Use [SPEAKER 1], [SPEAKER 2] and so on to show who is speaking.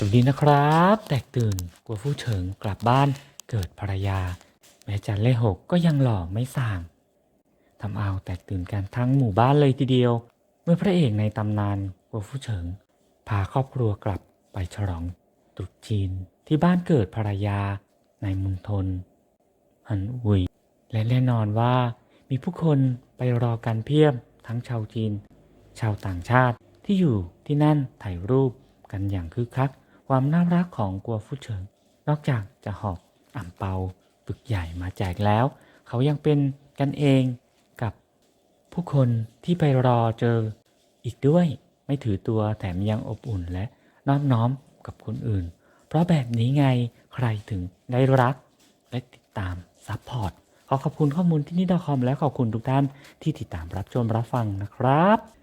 [SPEAKER 1] สวัสดีนะครับ แตกตื่นกลัวฟู่เฉิงกลับบ้านเกิดภรรยา แม้จันเล่หกก็ยังหล่อไม่ส่างทำเอาแตกตื่นกันทั้งหมู่บ้านเลยทีเดียว เมื่อพระเอกในตำนานกลัวฟู่เฉิง พาครอบครัวกลับไปฉลองตรุษจีนที่บ้านเกิดภรรยาในมณฑลหันอุยและแน่นอนว่ามีผู้คนไปรอกันเพียบทั้งชาวจีน ชาวต่างชาติที่อยู่ที่นั่นถ่ายรูปกันอย่างคึกคัก ความน่ารักของกัวฟูเฉิง นอกจากจะหอบอ่ำเปาปึกใหญ่มาแจกแล้ว เขายังเป็นกันเองกับผู้คนที่ไปรอเจออีกด้วย ไม่ถือตัวแถมยังอบอุ่นและนอบน้อมกับคนอื่น เพราะแบบนี้ไงใครถึงได้รัก และติดตามซัพพอร์ตขอขอบคุณข้อมูลที่นี่ดอคอมและขอบคุณทุกท่านที่ติดตามรับชมรับฟังนะครับ